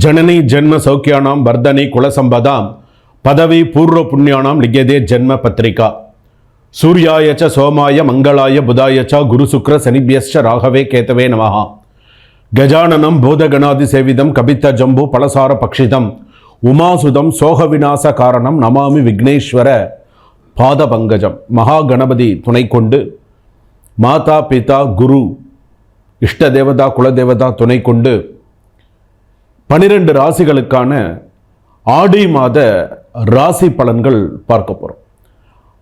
ஜனனி ஜென்ம சௌக்கியானாம் வர்தனி குலசம்பதாம் பதவி பூர்வ புண்ணியானாம் லிகதே ஜென்ம பத்திரிகா. சூர்யாயச்ச சோமாய மங்களாய புதாயச்ச குரு சுக்ர சனிபியஸ்ச ராகவே கேத்தவே நமஹா. கஜானனம் பூதகணாதி சேவிதம் கபித்த ஜம்பு பலசார பக்ஷிதம் உமாசுதம் சோக விநாச காரணம் நமாமி விக்னேஸ்வர பாத பங்கஜம் மகா கணபதி துணை கொண்டு மாதா பிதா குரு இஷ்ட தேவதா குலதேவதா துணை கொண்டு பனிரெண்டு ராசிகளுக்கான ஆடி மாத ராசி பலன்கள் பார்க்க போகிறோம்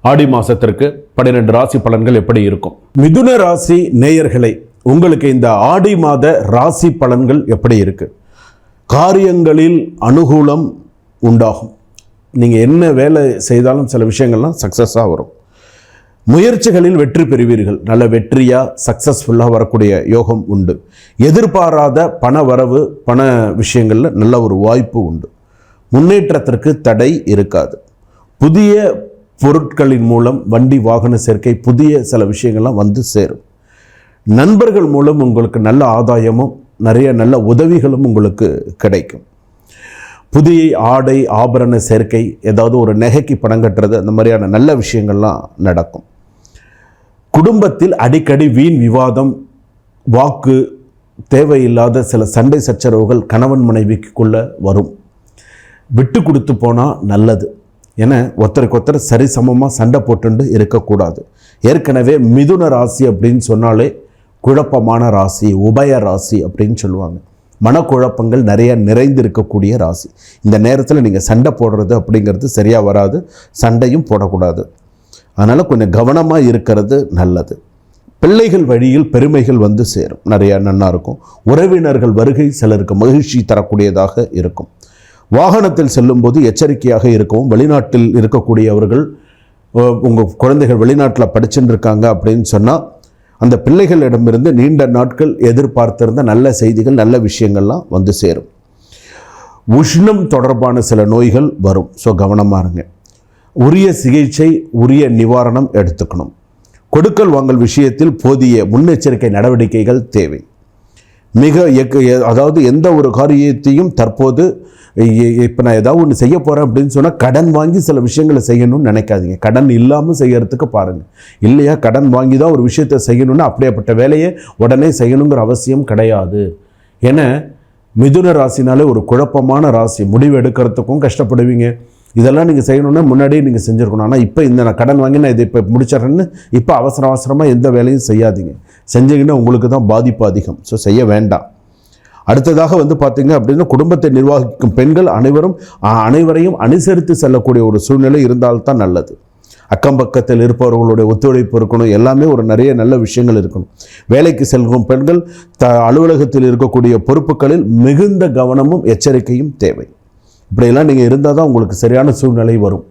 ஆடி மாதத்திற்கு பன்னிரெண்டு ராசி பலன்கள் எப்படி இருக்கும்? மிதுன ராசி நேயர்களை உங்களுக்கு இந்த ஆடி மாத ராசி பலன்கள் எப்படி இருக்கு? காரியங்களில் அனுகூலம் உண்டாகும். நீங்கள் என்ன வேலை செய்தாலும் சில விஷயங்கள்லாம் சக்ஸஸாக வரும். முயற்சிகளில் வெற்றி பெறுவீர்கள். நல்ல வெற்றியாக சக்ஸஸ்ஃபுல்லாக வரக்கூடிய யோகம் உண்டு. எதிர்பாராத பண வரவு பண விஷயங்களில் நல்ல ஒரு வாய்ப்பு உண்டு. முன்னேற்றத்திற்கு தடை இருக்காது. புதிய பொருட்களின் மூலம் வண்டி வாகன சேர்க்கை புதிய சில விஷயங்கள்லாம் வந்து சேரும். நண்பர்கள் மூலம் உங்களுக்கு நல்ல ஆதாயமும் நிறைய நல்ல உதவிகளும் உங்களுக்கு கிடைக்கும். புதிய ஆடை ஆபரண சேர்க்கை ஏதாவது ஒரு நகைக்கு பணம் கட்டுறது அந்த மாதிரியான நல்ல விஷயங்கள்லாம் நடக்கும். குடும்பத்தில் அடிக்கடி வீண் விவாதம் வாக்கு தேவையில்லாத சில சண்டை சச்சரவுகள் கணவன் மனைவிக்குள்ள வரும். விட்டு கொடுத்து போனால் நல்லது. ஏன்னா ஒருத்தருக்கு ஒருத்தர் சரிசமமாக சண்டை போட்டுண்டு இருக்கக்கூடாது. ஏற்கனவே மிதுன ராசி அப்படின்னு சொன்னாலே குழப்பமான ராசி உபய ராசி அப்படின்னு சொல்லுவாங்க. மனக்குழப்பங்கள் நிறைய நிறைந்திருக்கக்கூடிய ராசி. இந்த நேரத்தில் நீங்கள் சண்டை போடுறது அப்படிங்கிறது சரியாக வராது. சண்டையும் போடக்கூடாது. அதனால் கொஞ்சம் கவனமாக இருக்கிறது நல்லது. பிள்ளைகள் வழியில் பெருமைகள் வந்து சேரும். நிறையா நன்னா இருக்கும். உறவினர்கள் வருகை சிலருக்கு மகிழ்ச்சி தரக்கூடியதாக இருக்கும். வாகனத்தில் செல்லும்போது எச்சரிக்கையாக இருக்கவும் வெளிநாட்டில் இருக்கக்கூடியவர்கள் உங்கள் குழந்தைகள் வெளிநாட்டில் படிச்சுட்டு இருக்காங்க அப்படின்னு சொன்னால் அந்த பிள்ளைகளிடமிருந்து நீண்ட நாட்கள் எதிர்பார்த்திருந்த நல்ல செய்திகள் நல்ல விஷயங்கள்லாம் வந்து சேரும். உஷ்ணம் தொடர்பான சில நோய்கள் வரும். ஸோ கவனமாக இருங்க. உரிய சிகிச்சை உரிய நிவாரணம் எடுத்துக்கணும். கொடுக்கல் வாங்கல் விஷயத்தில் போதிய முன்னெச்சரிக்கை நடவடிக்கைகள் தேவை. மிக அதாவது எந்த ஒரு காரியத்தையும் தற்போது இப்போ நான் ஏதாவது ஒன்று செய்ய போகிறேன் அப்படின்னு சொன்னால் கடன் வாங்கி சில விஷயங்களை செய்யணும்னு நினைக்காதீங்க. கடன் இல்லாமல் செய்யறதுக்கு பாருங்கள் இல்லையா கடன் வாங்கி தான் ஒரு விஷயத்தை செய்யணும்னா அப்படியேப்பட்ட வேலையை உடனே செய்யணுங்கிற அவசியம் கிடையாது. ஏன்னா மிதுன ராசினாலே ஒரு குழப்பமான ராசி. முடிவு எடுக்கிறதுக்கும் கஷ்டப்படுவீங்க. இதெல்லாம் நீங்கள் செய்யணும்னா முன்னாடியே நீங்கள் செஞ்சுருக்கணும். ஆனால் இப்போ இந்த நான் கடன் வாங்கி நான் இதை இப்போ முடிச்சிடறேன்னு இப்போ அவசர அவசரமாக எந்த வேலையும் செய்யாதீங்க. செஞ்சீங்கன்னா உங்களுக்கு தான் பாதிப்பு அதிகம். ஸோ செய்ய வேண்டாம். அடுத்ததாக வந்து பார்த்தீங்க அப்படின்னா குடும்பத்தை நிர்வகிக்கும் பெண்கள் அனைவரும் அனைவரையும் அனுசரித்து செல்லக்கூடிய ஒரு சூழ்நிலை இருந்தால்தான் நல்லது. அக்கம் பக்கத்தில் இருப்பவர்களுடைய ஒத்துழைப்பு இருக்கணும். எல்லாமே ஒரு நிறைய நல்ல விஷயங்கள் இருக்கணும். வேலைக்கு செல்கும் பெண்கள் த அலுவலகத்தில் இருக்கக்கூடிய பொறுப்புகளில் மிகுந்த கவனமும் எச்சரிக்கையும் தேவை. இப்படியெல்லாம் நீங்கள் இருந்தால் தான் உங்களுக்கு சரியான சூழ்நிலை வரும்.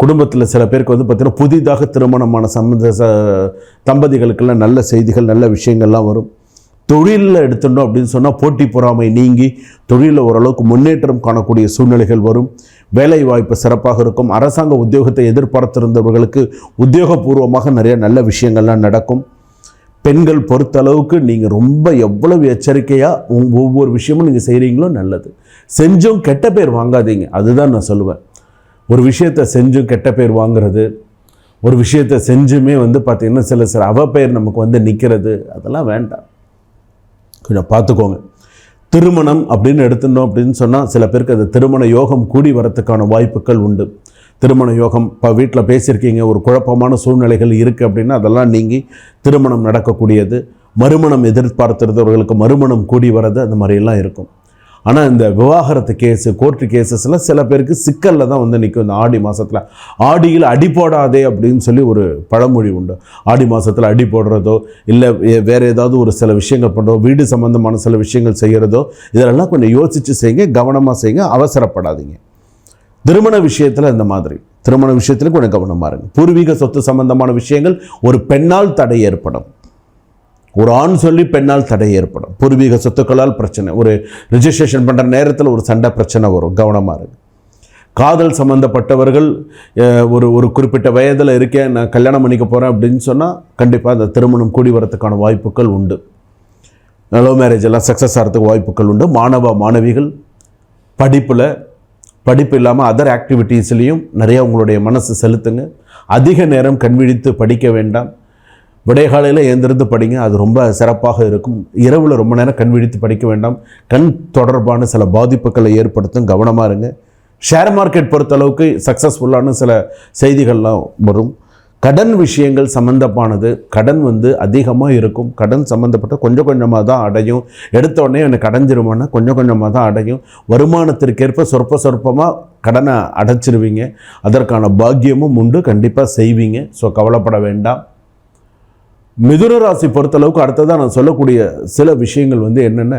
குடும்பத்தில் சில பேருக்கு வந்து பார்த்தீங்கன்னா புதிதாக திருமணமான சம்பந்த ச தம்பதிகளுக்கெல்லாம் நல்ல செய்திகள் நல்ல விஷயங்கள்லாம் வரும். தொழிலில் எடுத்துட்டோம் அப்படின்னு சொன்னால் போட்டி பொறாமை நீங்கி தொழிலில் ஓரளவுக்கு முன்னேற்றம் காணக்கூடிய சூழ்நிலைகள் வரும். வேலை வாய்ப்பு சிறப்பாக இருக்கும். அரசாங்க உத்தியோகத்தை எதிர்பார்த்திருந்தவர்களுக்கு உத்தியோகபூர்வமாக நிறைய நல்ல விஷயங்கள்லாம் நடக்கும். பெண்கள் பொறுத்தளவுக்கு நீங்கள் ரொம்ப எவ்வளவு எச்சரிக்கையாக ஒவ்வொரு விஷயமும் நீங்கள் செய்கிறீங்களோ நல்லது. செஞ்சும் கெட்ட பேர் வாங்காதீங்க. அதுதான் நான் சொல்லுவேன். ஒரு விஷயத்தை செஞ்சும் கெட்ட பேர் வாங்குறது ஒரு விஷயத்தை செஞ்சுமே வந்து பார்த்திங்கன்னா சில சில அவப்பெயர் நமக்கு வந்து நிற்கிறது அதெல்லாம் வேண்டாம். கொஞ்சம் பார்த்துக்கோங்க திருமணம் அப்படின்னு எடுத்துட்டோம் அப்படின்னு சொன்னால் சில பேருக்கு அது திருமண யோகம் கூடி வரத்துக்கான வாய்ப்புகள் உண்டு. திருமண யோகம் இப்போ வீட்டில் பேசியிருக்கீங்க ஒரு குழப்பமான சூழ்நிலைகள் இருக்குது அப்படின்னா அதெல்லாம் நீங்கி திருமணம் நடக்கக்கூடியது. மறுமணம் எதிர்பார்த்திருந்தவர்களுக்கு மறுமணம் கூடி வர்றது அந்த மாதிரியெல்லாம் இருக்கும். ஆனால் இந்த விவாகரத்து கேஸு கோர்ட்டு கேசஸில் சில பேருக்கு சிக்கலில் தான் வந்து நிற்கும் இந்த ஆடி மாதத்தில் ஆடியில் அடி போடாதே அப்படின்னு சொல்லி ஒரு பழமொழி உண்டு. ஆடி மாதத்தில் அடி போடுறதோ இல்லை வேறு ஏதாவது ஒரு சில விஷயங்கள் பண்ணுறதோ வீடு சம்மந்தமான சில விஷயங்கள் செய்கிறதோ இதெல்லாம் கொஞ்சம் யோசித்து செய்யுங்க கவனமாக செய்யுங்க அவசரப்படாதீங்க. திருமண விஷயத்தில் இந்த மாதிரி. திருமண விஷயத்தில் கொஞ்சம் கவனமாக இருங்க. பூர்வீக சொத்து சம்பந்தமான விஷயங்கள் ஒரு பெண்ணால் தடை ஏற்படும். ஒரு ஆண் சொல்லி பெண்ணால் தடை ஏற்படும். பூர்வீக சொத்துக்களால் பிரச்சனை. ஒரு ரிஜிஸ்ட்ரேஷன் பண்ணுற நேரத்தில் ஒரு சண்டை பிரச்சனை வரும். கவனமாக இருக்கு காதல் சம்மந்தப்பட்டவர்கள் ஒரு ஒரு குறிப்பிட்ட வயதில் இருக்கேன் நான் கல்யாணம் பண்ணிக்க போகிறேன் அப்படின்னு சொன்னால் கண்டிப்பாக அந்த திருமணம் கூடி வரத்துக்கான வாய்ப்புகள் உண்டு. லவ் மேரேஜ் எல்லாம் சக்ஸஸ் ஆகிறதுக்கு வாய்ப்புகள் உண்டு. மாணவ மாணவிகள் படிப்பில் படிப்பு இல்லாமல் அதர் ஆக்டிவிட்டீஸ்லேயும் நிறைய உங்களுடைய மனசு செலுத்துங்க. அதிக நேரம் கண்விழித்து படிக்க வேண்டாம். விடைகாலையில் எழுந்திருந்து படிங்க. அது ரொம்ப சிறப்பாக இருக்கும். இரவில் ரொம்ப நேரம் கண் விழித்து படிக்க வேண்டாம். கண் தொடர்பான சில பாதிப்புகளை ஏற்படுத்தும். கவனமாக இருங்க. ஷேர் மார்க்கெட் பொறுத்தளவுக்கு சக்ஸஸ்ஃபுல்லான சில செய்திகள்லாம் வரும். கடன் விஷயங்கள் சம்மந்தப்பானது கடன் வந்து அதிகமாக இருக்கும். கடன் சம்மந்தப்பட்ட கொஞ்சம் கொஞ்சமாக தான் அடையும். எடுத்த உடனே எனக்கு அடைஞ்சிருமானா கொஞ்சம் கொஞ்சமாக தான் அடையும். வருமானத்திற்கேற்ப சொற்ப சொற்பமாக கடனை அடைச்சிருவீங்க. அதற்கான பாக்கியமும் உண்டு. கண்டிப்பாக செய்வீங்க. ஸோ கவலைப்பட வேண்டாம். மிதுன ராசி பொறுத்தளவுக்கு அடுத்ததாக நான் சொல்லக்கூடிய சில விஷயங்கள் வந்து என்னென்ன?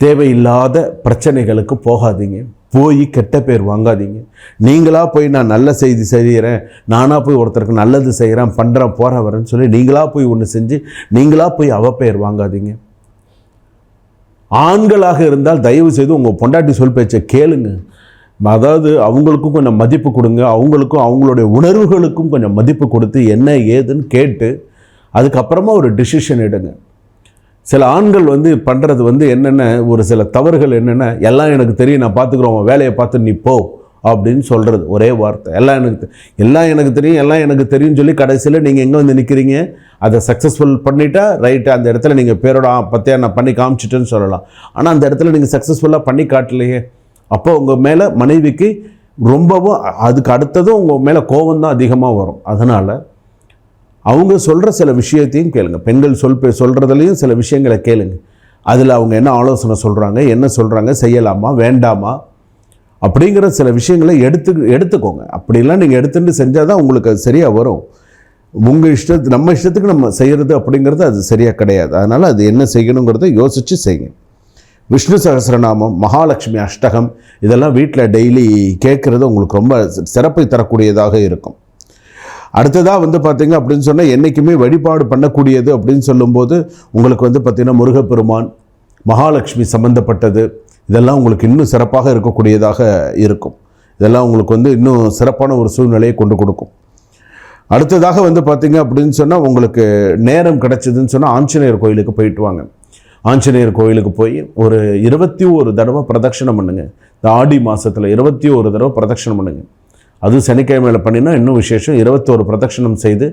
தேவையில்லாத பிரச்சனைகளுக்கு போகாதீங்க. போய் கெட்ட பேர் வாங்காதீங்க. நீங்களாக போய் நான் நல்ல செய்தி செய்கிறேன் நானாக போய் ஒருத்தருக்கு நல்லது செய்கிறேன் பண்ணுறேன் போகிற வரேன்னு சொல்லி நீங்களாக போய் ஒன்று செஞ்சு நீங்களாக போய் அவப்பெயர் வாங்காதீங்க. ஆண்களாக இருந்தால் தயவு செய்து உங்கள் பொண்டாட்டி சொல் பேச்சை கேளுங்க. அதாவது அவங்களுக்கும் கொஞ்சம் மதிப்பு கொடுங்க அவங்களுக்கும் அவங்களுடைய உணர்வுகளுக்கும் கொஞ்சம் மதிப்பு கொடுத்து என்ன ஏதுன்னு கேட்டு அதுக்கப்புறமா ஒரு டிசிஷன் எடுங்க. சில ஆண்கள் வந்து பண்ணுறது வந்து என்னென்ன ஒரு சில தவறுகள் என்னென்ன எல்லாம் எனக்கு தெரியும் நான் பார்த்துக்குறோம் வேலையை பார்த்து நீ போ அப்படின்னு சொல்கிறது ஒரே வார்த்தை. எல்லாம் எனக்கு எல்லாம் எனக்கு தெரியும் எல்லாம் எனக்கு தெரியும்னு சொல்லி கடைசியில் நீங்கள் எங்கே வந்து நிற்கிறீங்க அதை சக்ஸஸ்ஃபுல் பண்ணிட்டா ரைட்டு அந்த இடத்துல நீங்கள் பேரோட பற்றியா நான் பண்ணி காமிச்சிட்டேன்னு சொல்லலாம். ஆனால் அந்த இடத்துல நீங்கள் சக்ஸஸ்ஃபுல்லாக பண்ணி காட்டலையே. அப்போ உங்கள் மேலே மனைவிக்கு ரொம்பவும் அதுக்கு அடுத்ததும் உங்கள் மேலே கோபம் தான் அதிகமாக வரும். அதனால் அவங்க சொல்கிற சில விஷயத்தையும் கேளுங்க. பெண்கள் சொல் சொல்கிறதுலையும் சில விஷயங்களை கேளுங்க. அதில் அவங்க என்ன ஆலோசனை சொல்கிறாங்க என்ன சொல்கிறாங்க செய்யலாமா வேண்டாமா அப்படிங்கிற சில விஷயங்களை எடுத்து எடுத்துக்கோங்க. அப்படிலாம் நீங்கள் எடுத்துட்டு செஞ்சால் தான் உங்களுக்கு அது சரியாக வரும். உங்கள் இஷ்டத்து நம்ம இஷ்டத்துக்கு நம்ம செய்கிறது அப்படிங்கிறது அது சரியாக கிடையாது. அதனால் அது என்ன செய்யணுங்கிறத யோசித்து செய்யுங்க. விஷ்ணு சகசிரநாமம் மகாலட்சுமி அஷ்டகம் இதெல்லாம் வீட்டில் டெய்லி கேட்குறது உங்களுக்கு ரொம்ப சிறப்பை தரக்கூடியதாக இருக்கும். அடுத்ததாக வந்து பார்த்தீங்க அப்படின்னு சொன்னால் என்றைக்குமே வழிபாடு பண்ணக்கூடியது அப்படின்னு சொல்லும்போது உங்களுக்கு வந்து பார்த்திங்கன்னா முருகப்பெருமான் மகாலட்சுமி சம்பந்தப்பட்டது. இதெல்லாம் உங்களுக்கு இன்னும் சிறப்பாக இருக்கக்கூடியதாக இருக்கும். இதெல்லாம் உங்களுக்கு வந்து இன்னும் சிறப்பான ஒரு சூழ்நிலையை கொண்டு கொடுக்கும். அடுத்ததாக வந்து பார்த்திங்க அப்படின்னு சொன்னால் உங்களுக்கு நேரம் கிடச்சிதுன்னு சொன்னால் ஆஞ்சநேயர் கோயிலுக்கு போயிட்டு வாங்க. ஆஞ்சநேயர் கோயிலுக்கு போய் ஒரு இருபத்தி ஒரு தடவை பிரதட்சணம் பண்ணுங்க. இந்த ஆடி மாதத்தில் இருபத்தி ஒரு தடவை பிரதட்சணம் பண்ணுங்க. அது சனிக்கிழமையில் பண்ணினா இன்னும் விசேஷம். இருபத்தோரு பிரதட்சணம் செய்து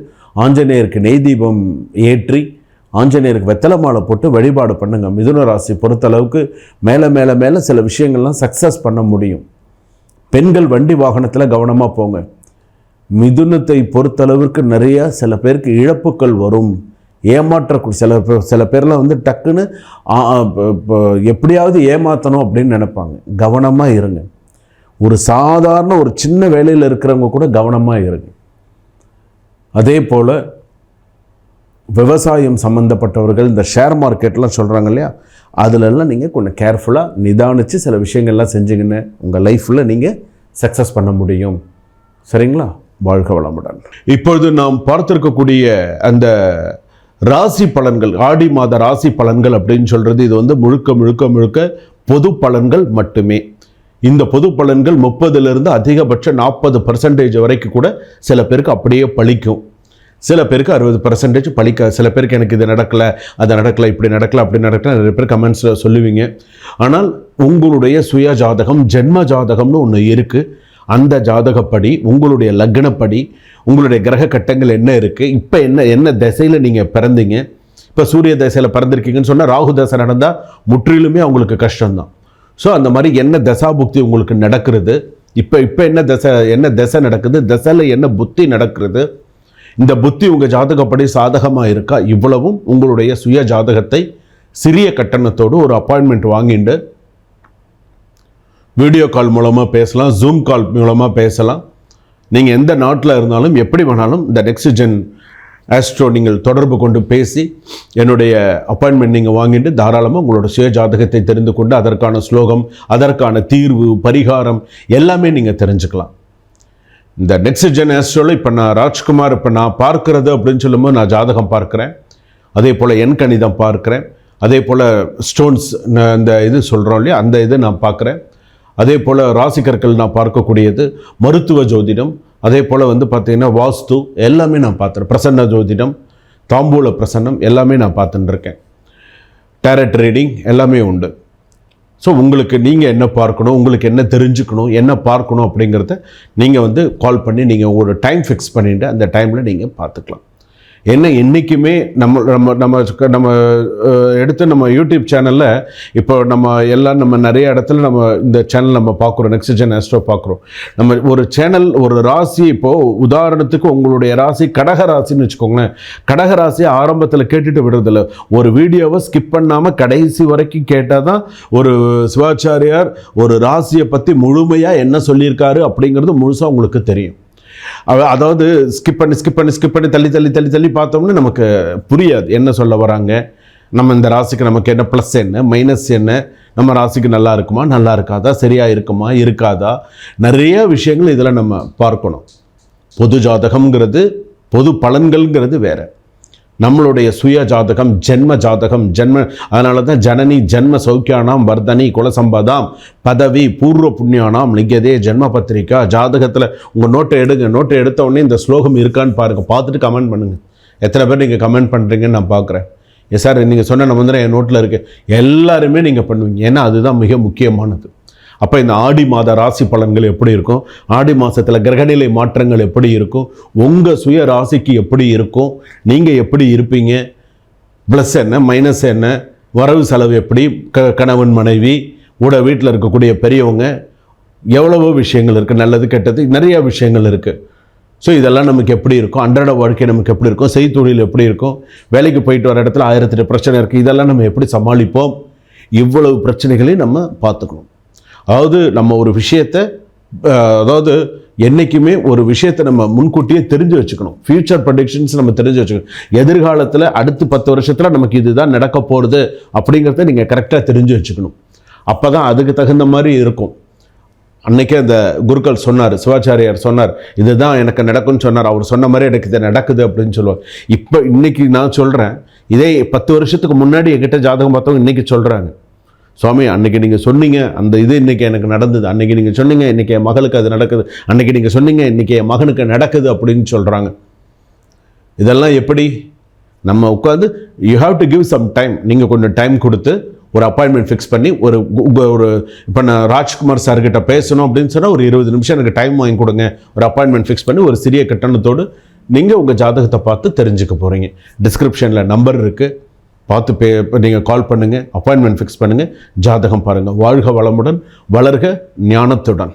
ஆஞ்சநேயருக்கு நெய் தீபம் ஏற்றி ஆஞ்சநேயருக்கு வெத்தலை மாலை போட்டு வழிபாடு பண்ணுங்க. மிதுன ராசி பொறுத்தளவுக்கு மேலே மேலே மேலே சில விஷயங்கள்லாம் சக்ஸஸ் பண்ண முடியும். பெண்கள் வண்டி வாகனத்தில் கவனமாக போங்க. மிதுனத்தை பொறுத்தளவிற்கு நிறைய சில பேருக்கு இழப்புக்கள் வரும். ஏமாற்ற சில பேர் சில பேர்லாம் வந்து டக்குன்னு எப்படியாவது ஏமாற்றணும் அப்படின்னு நினைப்பாங்க. கவனமாக இருங்க. ஒரு சாதாரண ஒரு சின்ன வேலையில் இருக்கிறவங்க கூட கவனமாக இருங்க. அதே போல் விவசாயம் சம்மந்தப்பட்டவர்கள் இந்த ஷேர் மார்க்கெட்லாம் சொல்கிறாங்க இல்லையா? அதுலெல்லாம் நீங்கள் கொஞ்சம் கேர்ஃபுல்லாக நிதானித்து சில விஷயங்கள்லாம் செஞ்சீங்கன்னு உங்கள் லைஃப்பில் நீங்கள் சக்ஸஸ் பண்ண முடியும். சரிங்களா? வாழ்க வளமுடன். இப்பொழுது நாம் பார்த்திருக்கக்கூடிய அந்த ராசி பலன்கள் ஆடி மாத ராசி பலன்கள் அப்படின்னு சொல்கிறது இது வந்து முழுக்க முழுக்க முழுக்க பொது பலன்கள் மட்டுமே. இந்த பொது பலன்கள் முப்பதுலேருந்து அதிகபட்சம் நாற்பது பர்சன்டேஜ் வரைக்கும் கூட சில பேருக்கு அப்படியே பழிக்கும். சில பேருக்கு அறுபது பர்சன்டேஜ் பழிக்க சில பேருக்கு எனக்கு இது நடக்கலை அது நடக்கலை இப்படி நடக்கலை அப்படி நடக்கல நிறைய பேர் கமெண்ட்ஸில் சொல்லுவீங்க. ஆனால் உங்களுடைய சுய ஜாதகம் ஜென்ம ஜாதகம்னு ஒன்று இருக்குது அந்த ஜாதகப்படி உங்களுடைய லக்னப்படி உங்களுடைய கிரக கட்டங்கள் என்ன இருக்குது இப்போ என்ன என்ன திசையில் நீங்கள் பிறந்தீங்க? இப்போ சூரிய தசையில் பிறந்திருக்கீங்கன்னு சொன்னால் ராகு தசை நடந்தால் முற்றிலுமே அவங்களுக்கு கஷ்டம்தான். ஸோ அந்த மாதிரி என்ன தசாபுக்தி உங்களுக்கு நடக்கிறது? இப்போ இப்போ என்ன தசை என்ன தசை நடக்குது? தசையில் என்ன புத்தி நடக்கிறது? இந்த புத்தி உங்கள் ஜாதகப்படி சாதகமாக இருக்கா? இவ்வளவும் உங்களுடைய சுய ஜாதகத்தை சிறிய கட்டணத்தோடு ஒரு அப்பாயின்மெண்ட் வாங்கிட்டு வீடியோ கால் மூலமாக பேசலாம் ஜூம் கால் மூலமாக பேசலாம். நீங்கள் எந்த நாட்டில் இருந்தாலும் எப்படி வேணாலும் இந்த நெக்ஸ்ட் ஜென் ஆஸ்ட்ரோ நீங்கள் தொடர்பு கொண்டு பேசி என்னுடைய அப்பாயின்மெண்ட் நீங்கள் வாங்கிட்டு தாராளமாக உங்களோட சுய ஜாதகத்தை தெரிந்து கொண்டு அதற்கான ஸ்லோகம் அதற்கான தீர்வு பரிகாரம் எல்லாமே நீங்கள் தெரிஞ்சுக்கலாம். இந்த நெக்ஸ்ட் ஜென் ஆஸ்ட்ரோவில் இப்போ நான் ராஜ்குமார் இப்போ நான் பார்க்கறது அப்படின்னு சொல்லும்போது நான் ஜாதகம் பார்க்குறேன். அதே போல் என் கணிதம் பார்க்குறேன். அதே போல் ஸ்டோன்ஸ் இந்த இது சொல்கிறோம் இல்லையா அந்த இது நான் பார்க்குறேன். அதே போல் ராசிக்கற்கள் நான் பார்க்கக்கூடியது மருத்துவ ஜோதிடம் அதே போல் வந்து பார்த்திங்கன்னா வாஸ்து எல்லாமே நான் பார்த்துறேன். பிரசன்ன ஜோதிடம் தாம்பூல பிரசன்னம் எல்லாமே நான் பார்த்துட்டுருக்கேன். டேரட் ரீடிங் எல்லாமே உண்டு. ஸோ உங்களுக்கு நீங்கள் என்ன பார்க்கணும் உங்களுக்கு என்ன தெரிஞ்சுக்கணும் என்ன பார்க்கணும் அப்படிங்கிறத நீங்கள் வந்து கால் பண்ணி நீங்கள் ஒரு டைம் ஃபிக்ஸ் பண்ணிவிட்டு அந்த டைமில் நீங்கள் பார்த்துக்கலாம். என்ன என்றைக்குமே நம்ம நம்ம நம்ம நம்ம எடுத்து நம்ம யூடியூப் சேனலில் இப்போ நம்ம எல்லாம் நம்ம நிறைய இடத்துல நம்ம இந்த சேனல் நம்ம பார்க்குறோம் நெக்ஸ்ட் ஜென் ஆஸ்ட்ரோ பார்க்குறோம். நம்ம ஒரு சேனல் ஒரு ராசி இப்போது உதாரணத்துக்கு உங்களுடைய ராசி கடக ராசின்னு வச்சுக்கோங்களேன். கடக ராசி ஆரம்பத்தில் கேட்டுட்டு விடுறதில்ல. ஒரு வீடியோவை ஸ்கிப் பண்ணாமல் கடைசி வரைக்கும் கேட்டால் தான் ஒரு சிவாச்சாரியார் ஒரு ராசியை பற்றி முழுமையாக என்ன சொல்லியிருக்காரு அப்படிங்கிறது முழுசாக உங்களுக்கு தெரியும். அதாவது ஸ்கிப் பண்ணி ஸ்கிப் பண்ணி ஸ்கிப் பண்ணி தள்ளி தள்ளி தள்ளி தள்ளி பார்த்தோம்னா நமக்கு புரியாது என்ன சொல்ல வராங்க. நம்ம இந்த ராசிக்கு நமக்கு என்ன ப்ளஸ் என்ன மைனஸ் என்ன நம்ம ராசிக்கு நல்லா இருக்குமா நல்லா இருக்காதா சரியாக இருக்குமா இருக்காதா நிறைய விஷயங்கள் இதில் நம்ம பார்க்கணும். பொது ஜாதகம்ங்கிறது பொது பலன்கள்ங்கிறது வேற. நம்மளுடைய சுய ஜாதகம் ஜென்ம ஜாதகம் ஜென்ம அதனால தான் ஜனனி ஜென்ம சௌக்கியானாம் வர்தனி குலசம்பதாம் பதவி பூர்வ புண்ணியானாம் லிங்கதே ஜென்ம பத்திரிக்கா ஜாதகத்தில் உங்கள் நோட்டை எடுங்க. நோட்டை எடுத்த உடனே இந்த ஸ்லோகம் இருக்கான்னு பாருங்கள் பார்த்துட்டு கமெண்ட் பண்ணுங்கள் எத்தனை பேர் நீங்கள் கமெண்ட் பண்ணுறீங்கன்னு நான் பார்க்குறேன். எஸ் சார் நீங்கள் சொன்ன நம்பர் என் நோட்டில் இருக்குது எல்லாருமே நீங்கள் பண்ணுவீங்க. ஏன்னா அதுதான் மிக முக்கியமானது. அப்போ இந்த ஆடி மாத ராசி பலன்கள் எப்படி இருக்கும்? ஆடி மாதத்தில் கிரகநிலை மாற்றங்கள் எப்படி இருக்கும்? உங்கள் சுய ராசிக்கு எப்படி இருக்கும்? நீங்கள் எப்படி இருப்பீங்க? ப்ளஸ் என்ன மைனஸ் என்ன? வரவு செலவு எப்படி? க கணவன் மனைவி கூட வீட்டில் இருக்கக்கூடிய பெரியவங்க எவ்வளவோ விஷயங்கள் இருக்குது நல்லது கெட்டது நிறையா விஷயங்கள் இருக்குது ஸோ இதெல்லாம் நமக்கு எப்படி இருக்கும்? அன்றாட வாழ்க்கை நமக்கு எப்படி இருக்கும்? செய்தொழில் எப்படி இருக்கும்? வேலைக்கு போயிட்டு வர இடத்துல ஆயிரத்தெட்டு பிரச்சனை இருக்குது இதெல்லாம் நம்ம எப்படி சமாளிப்போம்? இவ்வளவு பிரச்சனைகளையும் நம்ம பார்த்துக்கணும். அதாவது நம்ம ஒரு விஷயத்தை அதாவது என்றைக்குமே ஒரு விஷயத்தை நம்ம முன்கூட்டியே தெரிஞ்சு வச்சுக்கணும். ஃபியூச்சர் ப்ரொடிக்ஷன்ஸ் நம்ம தெரிஞ்சு வச்சுக்கணும். எதிர்காலத்தில் அடுத்து பத்து வருஷத்தில் நமக்கு இதுதான் நடக்க போகிறது அப்படிங்கிறத நீங்கள் கரெக்டாக தெரிஞ்சு வச்சுக்கணும். அப்போ தான் அதுக்கு தகுந்த மாதிரி இருக்கும். அன்றைக்கே அந்த குருக்கள் சொன்னார் சிவாச்சாரியார் சொன்னார் இதுதான் எனக்கு நடக்கும்னு சொன்னார். அவர் சொன்ன மாதிரி எனக்கு இது நடக்குது அப்படின்னு சொல்லுவார். இப்போ இன்றைக்கி நான் சொல்கிறேன் இதே பத்து வருஷத்துக்கு முன்னாடி என்கிட்ட ஜாதகம் பார்த்தவங்க இன்றைக்கி சொல்கிறாங்க சுவாமி அன்னைக்கு நீங்கள் சொன்னீங்க அந்த இது இன்னைக்கு எனக்கு நடந்தது. அன்னைக்கு நீங்கள் சொன்னீங்க இன்னைக்கு என் மகளுக்கு அது நடக்குது. அன்னைக்கு நீங்கள் சொன்னீங்க இன்னைக்கு என் மகனுக்கு நடக்குது அப்படின்னு சொல்கிறாங்க இதெல்லாம் எப்படி? நம்ம உட்காந்து you have to give some time நீங்கள் கொஞ்சம் டைம் கொடுத்து ஒரு அப்பாயின்மெண்ட் ஃபிக்ஸ் பண்ணி ஒரு ஒரு இப்போ நான் ராஜ்குமார் சார்கிட்ட பேசணும் அப்படின்னு சொன்னால் ஒரு இருபது நிமிஷம் எனக்கு டைம் வாங்கி கொடுங்க. ஒரு அப்பாயின்மெண்ட் ஃபிக்ஸ் பண்ணி ஒரு சிறிய கட்டணத்தோடு நீங்கள் உங்கள் ஜாதகத்தை பார்த்து தெரிஞ்சுக்க போகிறீங்க டிஸ்கிரிப்ஷனில் நம்பர் இருக்குது பார்த்து பே நீங்கள் கால் பண்ணுங்கள் அப்பாயின்மெண்ட் ஃபிக்ஸ் பண்ணுங்கள் ஜாதகம் பாருங்கள் வாழ்க வளமுடன் வளர்க ஞானத்துடன்.